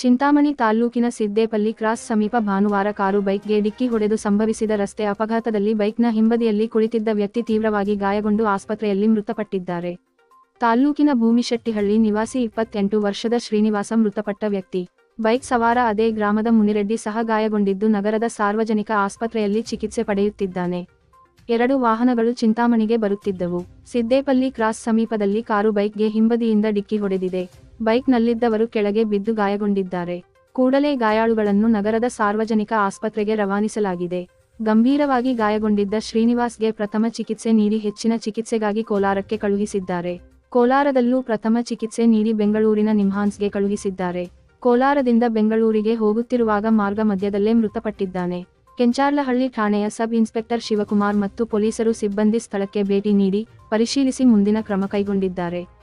ಚಿಂತಾಮಣಿ ತಾಲ್ಲೂಕಿನ ಸಿದ್ದೇಪಲ್ಲಿ ಕ್ರಾಸ್ ಸಮೀಪ ಭಾನುವಾರ ಕಾರು ಬೈಕ್ಗೆ ಡಿಕ್ಕಿ ಹೊಡೆದು ಸಂಭವಿಸಿದ ರಸ್ತೆ ಅಪಘಾತದಲ್ಲಿ ಬೈಕ್ನ ಹಿಂಬದಿಯಲ್ಲಿ ಕುಳಿತಿದ್ದ ವ್ಯಕ್ತಿ ತೀವ್ರವಾಗಿ ಗಾಯಗೊಂಡು ಆಸ್ಪತ್ರೆಯಲ್ಲಿ ಮೃತಪಟ್ಟಿದ್ದಾರೆ. ತಾಲ್ಲೂಕಿನ ಭೂಮಿಶೆಟ್ಟಿಹಳ್ಳಿ ನಿವಾಸಿ ಇಪ್ಪತ್ತೆಂಟು ವರ್ಷದ ಶ್ರೀನಿವಾಸ ಮೃತಪಟ್ಟ ವ್ಯಕ್ತಿ. ಬೈಕ್ ಸವಾರ ಅದೇ ಗ್ರಾಮದ ಮುನಿರೆಡ್ಡಿ ಸಹ ಗಾಯಗೊಂಡಿದ್ದು ನಗರದ ಸಾರ್ವಜನಿಕ ಆಸ್ಪತ್ರೆಯಲ್ಲಿ ಚಿಕಿತ್ಸೆ ಪಡೆಯುತ್ತಿದ್ದಾನೆ. ಎರಡು ವಾಹನಗಳು ಚಿಂತಾಮಣಿಗೆ ಬರುತ್ತಿದ್ದವು. ಸಿದ್ದೇಪಲ್ಲಿ ಕ್ರಾಸ್ ಸಮೀಪದಲ್ಲಿ ಕಾರು ಬೈಕ್ಗೆ ಹಿಂಬದಿಯಿಂದ ಡಿಕ್ಕಿ ಹೊಡೆದಿದೆ. ಬೈಕ್ನಲ್ಲಿದ್ದವರು ಕೆಳಗೆ ಬಿದ್ದು ಗಾಯಗೊಂಡಿದ್ದಾರೆ. ಕೂಡಲೇ ಗಾಯಾಳುಗಳನ್ನು ನಗರದ ಸಾರ್ವಜನಿಕ ಆಸ್ಪತ್ರೆಗೆ ರವಾನಿಸಲಾಗಿದೆ. ಗಂಭೀರವಾಗಿ ಗಾಯಗೊಂಡಿದ್ದ ಶ್ರೀನಿವಾಸ್ಗೆ ಪ್ರಥಮ ಚಿಕಿತ್ಸೆ ನೀಡಿ ಹೆಚ್ಚಿನ ಚಿಕಿತ್ಸೆಗಾಗಿ ಕೋಲಾರಕ್ಕೆ ಕಳುಹಿಸಿದ್ದಾರೆ. ಕೋಲಾರದಲ್ಲೂ ಪ್ರಥಮ ಚಿಕಿತ್ಸೆ ನೀಡಿ ಬೆಂಗಳೂರಿನ ನಿಮ್ಹಾನ್ಸ್ಗೆ ಕಳುಹಿಸಿದ್ದಾರೆ. ಕೋಲಾರದಿಂದ ಬೆಂಗಳೂರಿಗೆ ಹೋಗುತ್ತಿರುವಾಗ ಮಾರ್ಗ ಮಧ್ಯದಲ್ಲೇ ಮೃತಪಟ್ಟಿದ್ದಾನೆ. ಕೆಂಚಾರ್ಲಹಳ್ಳಿ ಠಾಣೆಯ ಸಬ್ ಇನ್ಸ್ಪೆಕ್ಟರ್ ಶಿವಕುಮಾರ್ ಮತ್ತು ಪೊಲೀಸರು ಸಿಬ್ಬಂದಿ ಸ್ಥಳಕ್ಕೆ ಭೇಟಿ ನೀಡಿ ಪರಿಶೀಲಿಸಿ ಮುಂದಿನ ಕ್ರಮ ಕೈಗೊಂಡಿದ್ದಾರೆ.